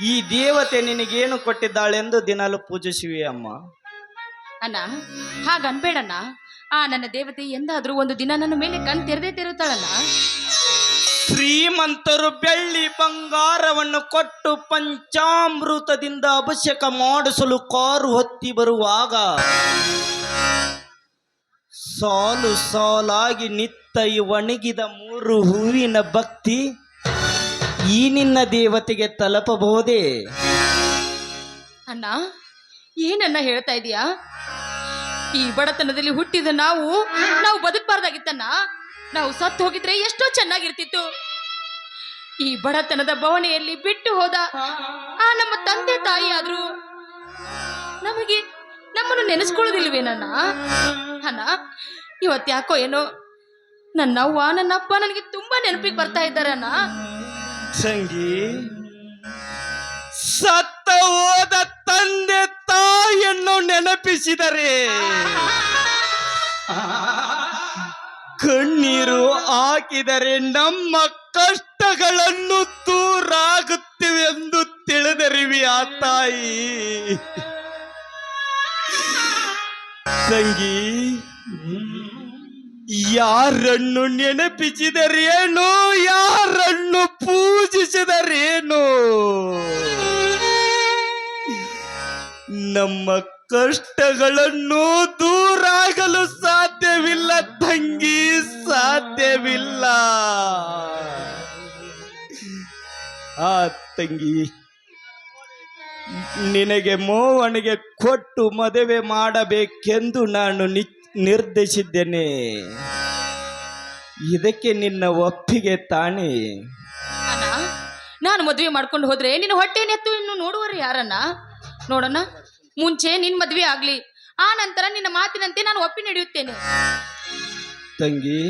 ಈ ದೇವತೆ ನಿನಗೇನು ಕೊಟ್ಟಿದ್ದಾಳೆಂದು ದಿನಾಲು ಪೂಜಿಸುವೆ ಅಮ್ಮ. ಅಣ್ಣ ಹಾಗನ್ಬೇಡಣ್ಣ. ಆ ನನ್ನ ದೇವತೆ ಎಂದಾದ್ರೂ ಒಂದು ದಿನ ನನ್ನ ಮೇಲೆ ಕಣ್ ತೆರೆದೇ ತೆರುತ್ತಾಳಣ್ಣ. ಶ್ರೀಮಂತರು ಬೆಳ್ಳಿ ಬಂಗಾರವನ್ನು ಕೊಟ್ಟು ಪಂಚಾಮೃತದಿಂದ ಅಭಿಷೇಕ ಮಾಡಿಸಲು ಕಾರು ಹೊತ್ತಿ ಬರುವಾಗ ಸಾಲು ಸಾಲಾಗಿ ನಿತ್ತ ಈ ಒಣಗಿದ ಮೂರು ಹೂವಿನ ಭಕ್ತಿ ಈ ನಿನ್ನ ದೇವತೆಗೆ ತಲುಪಬಹುದೇ? ಅಣ್ಣ, ಏನನ್ನ ಹೇಳ್ತಾ ಇದೀಯಾ? ಈ ಬಡತನದಲ್ಲಿ ಹುಟ್ಟಿದ ನಾವು ನಾವು ಬದುಕಬಾರ್ದಾಗಿತ್ತಣ್ಣ. ನಾವು ಸತ್ತು ಹೋಗಿದ್ರೆ ಎಷ್ಟೋ ಚೆನ್ನಾಗಿರ್ತಿತ್ತು. ಈ ಬಡತನದ ಬವಣೆಯಲ್ಲಿ ಬಿಟ್ಟು ಹೋದ ಆ ನಮ್ಮ ತಂದೆ ತಾಯಿ ಆದ್ರು ನಮಗೆ ನಮ್ಮನ್ನು ನೆನೆಸ್ಕೊಳ್ಳೋದಿಲ್ವೇನಣ್ಣ? ಅಣ್ಣ ಇವತ್ತು ಯಾಕೋ ಏನೋ, ನನ್ನ ಅವ್ವ, ನನ್ನ ಅಪ್ಪ ನನಗೆ ತುಂಬಾ ನೆನಪಿಗೆ ಬರ್ತಾ ಇದ್ದಾರಣ್ಣ ಸಂಗಿ, ಸತ್ತ ಹೋದ ತಂದೆ ತಾಯಿಯನ್ನು ನೆನಪಿಸಿದರೆ ಕಣ್ಣೀರು ಹಾಕಿದರೆ ನಮ್ಮ ಕಷ್ಟಗಳನ್ನು ದೂರಾಗುತ್ತಿವೆ ಎಂದು ತಿಳಿದರಿವಿ ಆ ತಾಯಿ. ತಂಗಿ ಯಾರನ್ನು ನೆನಪಿಸಿದರೇನು? ಯಾರನ್ನು ಪೂಜಿಸಿದರೇನು? ನಮ್ಮ ಕಷ್ಟಗಳನ್ನು ದೂರಾಗಲು ಸಾಧ್ಯವಿಲ್ಲ, ತಂಗಿ, ಸಾಧ್ಯವಿಲ್ಲ. ಆ ತಂಗಿ, ನಿನಗೆ ಮೋವನಿಗೆ ಕೊಟ್ಟು ಮದುವೆ ಮಾಡಬೇಕೆಂದು ನಾನು ನಿ ನಿರ್ಧರಿಸಿದ್ದೇನೆ ಇದಕ್ಕೆ ನಿನ್ನ ಒಪ್ಪಿಗೆ ತಾಣಿ ಅಣ್ಣ ನಾನು ಮದುವೆ ಮಾಡ್ಕೊಂಡು ಹೋದ್ರೆ ನಿನ್ನ ಹೊಟ್ಟೆ ನೆತ್ತು ಇನ್ನು ನೋಡುವರು ಯಾರನ್ನ ನೋಡೋಣ ಮುಂಚೆ ನಿನ್ ಮದುವೆ ಆಗ್ಲಿ ಆ ನಂತರ ನಿನ್ನ ಮಾತಿನಂತೆ ನಾನು ಒಪ್ಪಿ ನಡೆಯುತ್ತೇನೆ. ತಂಗಿ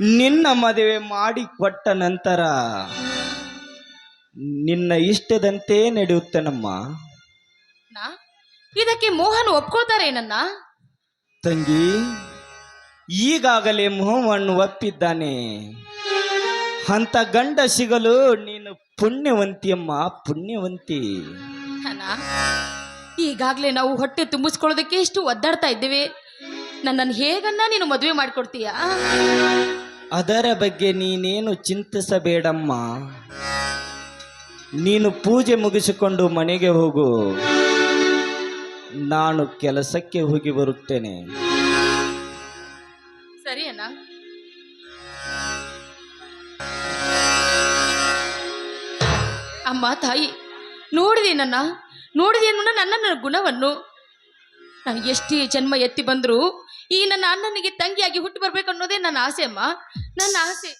ನಿನ್ನ ಮದುವೆ ಮಾಡಿ ಕೊಟ್ಟ ನಂತರ ನಿನ್ನ ಇಷ್ಟದಂತೆ ನಡೆಯುತ್ತೇನಮ್ಮ. ನಾ ಇದಕ್ಕೆ ಮೋಹನ್ ಒಪ್ಕೊಳ್ತಾರೇನನ್ನ ತಂಗಿ ಈಗಾಗಲೇ ಮೋಹವನ್ನು ಒಪ್ಪಿದ್ದಾನೆ. ಅಂತ ಗಂಡ ಸಿಗಲು ನೀನು ಪುಣ್ಯವಂತಿಯಮ್ಮ ಪುಣ್ಯವಂತಿ. ಈಗಾಗಲೇ ಈಗಾಗ್ಲೇ ನಾವು ಹೊಟ್ಟೆ ತುಂಬಿಸ್ಕೊಳ್ಳೋದಕ್ಕೆ ಇಷ್ಟು ಒದ್ದಾಡ್ತಾ ಇದ್ದೇವೆ. ನನ್ನನ್ನು ಹೇಗನ್ನ ನೀನು ಮದುವೆ ಮಾಡಿಕೊಡ್ತೀಯ? ಅದರ ಬಗ್ಗೆ ನೀನೇನು ಚಿಂತಿಸಬೇಡಮ್ಮ. ನೀನು ಪೂಜೆ ಮುಗಿಸಿಕೊಂಡು ಮನೆಗೆ ಹೋಗು. ನಾನು ಕೆಲಸಕ್ಕೆ ಹೋಗಿ ಬರುತ್ತೇನೆ. ಸರಿ ಅಣ್ಣ ಅಮ್ಮ, ತಾಯಿ ನೋಡಿದೆ ನನ್ನ ನೋಡಿದೇನು ನನ್ನ ಗುಣವನ್ನು. ನಾನು ಎಷ್ಟೇ ಜನ್ಮ ಎತ್ತಿ ಬಂದರೂ ಈ ನನ್ನ ಅಣ್ಣನಿಗೆ ತಂಗಿಯಾಗಿ ಹುಟ್ಟು ಬರ್ಬೇಕು ಅನ್ನೋದೇ ನನ್ನ ಆಸೆ, ಅಮ್ಮ. ನನ್ನ ಆಸೆ.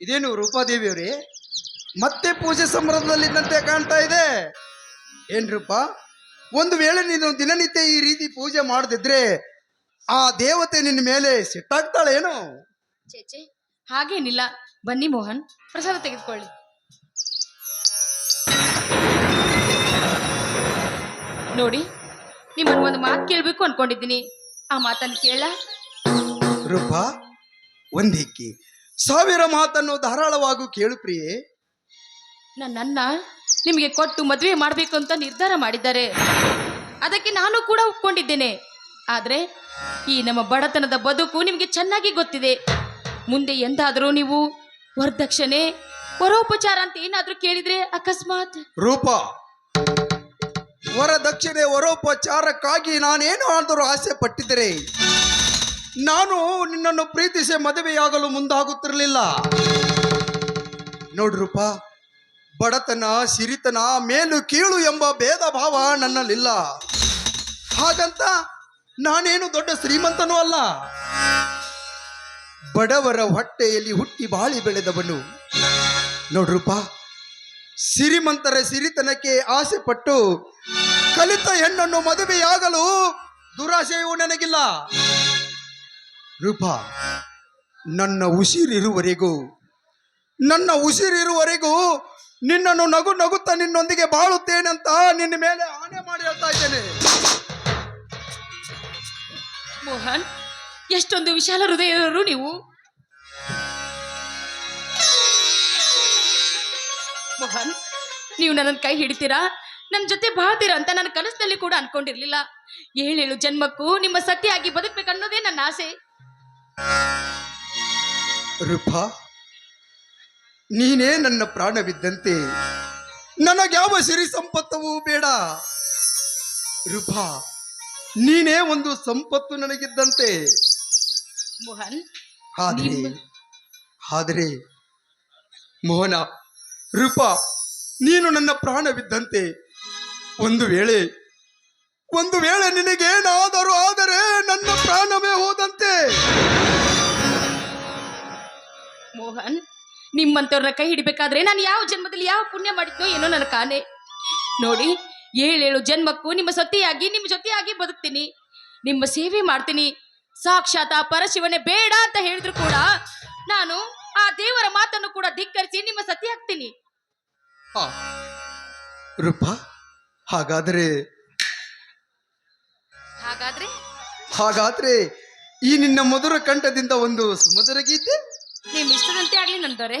ಇದೇನು ರೂಪಾದೇವಿಯವರೇ? ಮತ್ತೆ ಪೂಜೆ ಸಂಭ್ರಮದಲ್ಲಿದ್ದಂತೆ ಕಾಣ್ತಾ ಇದೆ. ಏನ್ರಪ್ಪ ರೂಪ ಒಂದು ವೇಳೆ ನೀನು ದಿನನಿತ್ಯ ಈ ರೀತಿ ಪೂಜೆ ಮಾಡದಿದ್ರೆ ಆ ದೇವತೆ ನಿನ್ನ ಮೇಲೆ ಸಿಟ್ಟಾಗ್ತಾಳೇನು ಚೇಚೆ ಹಾಗೇನಿಲ್ಲ. ಬನ್ನಿ ಮೋಹನ್ ಪ್ರಸಾದ ತೆಗೆದುಕೊಳ್ಳಿ. ನೋಡಿ ನಿಮ್ಮನ್ನು ಒಂದು ಮಾತು ಕೇಳಬೇಕು ಅನ್ಕೊಂಡಿದ್ದೀನಿ. ಆ ಮಾತನ್ನು ಕೇಳ. ರೂಪ ಒಂದಿಕ್ಕಿ ಸಾವಿರ ಮಾತನ್ನು ಧಾರಾಳವಾಗೂ ಕೇಳು ಪ್ರಿಯೆ. ನನ್ನನ್ನ ನಿಮಗೆ ಕೊಟ್ಟು ಮದುವೆ ಮಾಡಬೇಕು ಅಂತ ನಿರ್ಧಾರ ಮಾಡಿದ್ದಾರೆ. ಅದಕ್ಕೆ ನಾನು ಕೂಡ ಒಪ್ಕೊಂಡಿದ್ದೇನೆ. ಆದರೆ ಈ ನಮ್ಮ ಬಡತನದ ಬದುಕು ನಿಮಗೆ ಚೆನ್ನಾಗಿ ಗೊತ್ತಿದೆ. ಮುಂದೆ ಎಂದಾದರೂ ನೀವು ವರದಕ್ಷಿಣೆ ವರೋಪಚಾರ ಅಂತ ಏನಾದರೂ ಕೇಳಿದ್ರೆ ಅಕಸ್ಮಾತ್. ರೂಪ ವರದಕ್ಷಿಣೆ ವರೋಪಚಾರಕ್ಕಾಗಿ ನಾನೇನು ಆದರೂ ಆಸೆ ಪಟ್ಟಿದ್ದರೆ ನಾನು ನಿನ್ನನ್ನು ಪ್ರೀತಿಸಿ ಮದುವೆಯಾಗಲು ಮುಂದಾಗುತ್ತಿರಲಿಲ್ಲ. ನೋಡ್ರಪ್ಪ ಬಡತನ, ಸಿರಿತನ, ಮೇಲು ಕೀಳು ಎಂಬ ಭೇದ ಭಾವ ನನ್ನಲ್ಲಿಲ್ಲ. ಹಾಗಂತ ನಾನೇನು ದೊಡ್ಡ ಶ್ರೀಮಂತನೂ ಅಲ್ಲ. ಬಡವರ ಹೊಟ್ಟೆಯಲ್ಲಿ ಹುಟ್ಟಿ ಬಾಳಿ ಬೆಳೆದವನು. ನೋಡ್ರಪ್ಪ ಸಿರಿಮಂತರ ಸಿರಿತನಕ್ಕೆ ಆಸೆ ಪಟ್ಟು ಕಲಿತ ಹೆಣ್ಣನ್ನು ಮದುವೆಯಾಗಲು ದುರಾಶೆಯೂ ನನಗಿಲ್ಲ. ರೂಪ, ನನ್ನ ಉಸಿರಿರುವರೆಗೂ ನನ್ನ ಉಸಿರಿರುವರೆಗೂ ನಿನ್ನನ್ನು ನಗು ನಗುತ್ತಾ ನಿನ್ನೊಂದಿಗೆ ಬಾಳುತ್ತೇನಂತ ನಿನ್ನ ಮೇಲೆ ಆಣೆ ಮಾಡಿ ಹೇಳ್ತಾ ಇದ್ದೇನೆ. ಮೋಹನ್, ಎಷ್ಟೊಂದು ವಿಶಾಲ ಹೃದಯರು ನೀವು. ಮೋಹನ್, ನೀವು ನನ್ನ ಕೈ ಹಿಡಿತೀರಾ? ನನ್ನ ಜೊತೆ ಬಾಳ್ತೀರಾ ಅಂತ ನನ್ನ ಕನಸಿನಲ್ಲಿ ಕೂಡ ಅನ್ಕೊಂಡಿರ್ಲಿಲ್ಲ. ಏಳೇಳು ಜನ್ಮಕ್ಕೂ ನಿಮ್ಮ ಸತಿಯಾಗಿ ಬದುಕ್ಬೇಕನ್ನೋದೇ ನನ್ನ ಆಸೆ. ರೂಪಾ ನೀನೇ ನನ್ನ ಪ್ರಾಣವಿದ್ದಂತೆ. ನನಗ್ಯಾವ ಸಿರಿ ಸಂಪತ್ತವೂ ಬೇಡ. ರೂಪ ನೀನೇ ಒಂದು ಸಂಪತ್ತು ನನಗಿದ್ದಂತೆ. ಮೋಹನ್ ಆದರೆ ಆದರೆ ಮೋಹನ ರೂಪ ನೀನು ನನ್ನ ಪ್ರಾಣವಿದ್ದಂತೆ. ಒಂದು ವೇಳೆ ಒಂದು ವೇಳೆ ನಿನಗೇನಾದರೂ ಆದರೆ ನನ್ನ ಪ್ರಾಣವೇ ಹೋದಂತೆ. ಮೋಹನ್ ನಿಮ್ಮಂತವ್ರನ್ನ ಕೈ ಹಿಡಿಬೇಕಾದ್ರೆ ನಾನು ಯಾವ ಜನ್ಮದಲ್ಲಿ ಯಾವ ಪುಣ್ಯ ಮಾಡಿದ್ನೋ ಏನೋ ನನ್ನ ಕಾನೆ. ನೋಡಿ ಏಳೇಳು ಜನ್ಮಕ್ಕೂ ನಿಮ್ಮ ಸತಿಯಾಗಿ ನಿಮ್ಮ ಜೊತೆಯಾಗಿ ಬದುಕ್ತೀನಿ. ನಿಮ್ಮ ಸೇವೆ ಮಾಡ್ತೀನಿ. ಸಾಕ್ಷಾತ್ ಆ ಪರಶಿವನೇ ಬೇಡ ಅಂತ ಹೇಳಿದ್ರು ಕೂಡ ನಾನು ಆ ದೇವರ ಮಾತನ್ನು ಕೂಡ ಧಿಕ್ಕರಿಸಿ ನಿಮ್ಮ ಸತಿ ಹಾಕ್ತೀನಿ ರೂಪ ಹಾಗಾದ್ರೆ ಹಾಗಾದ್ರೆ ಈ ನಿನ್ನ ಮಧುರ ಕಂಠದಿಂದ ಒಂದು ಸುಮಧುರ ಗೀತೆ? ನಿಮ್ಮ ಇಷ್ಟದಂತೆ ಆಗ್ಲಿ ನಂದೊರೆ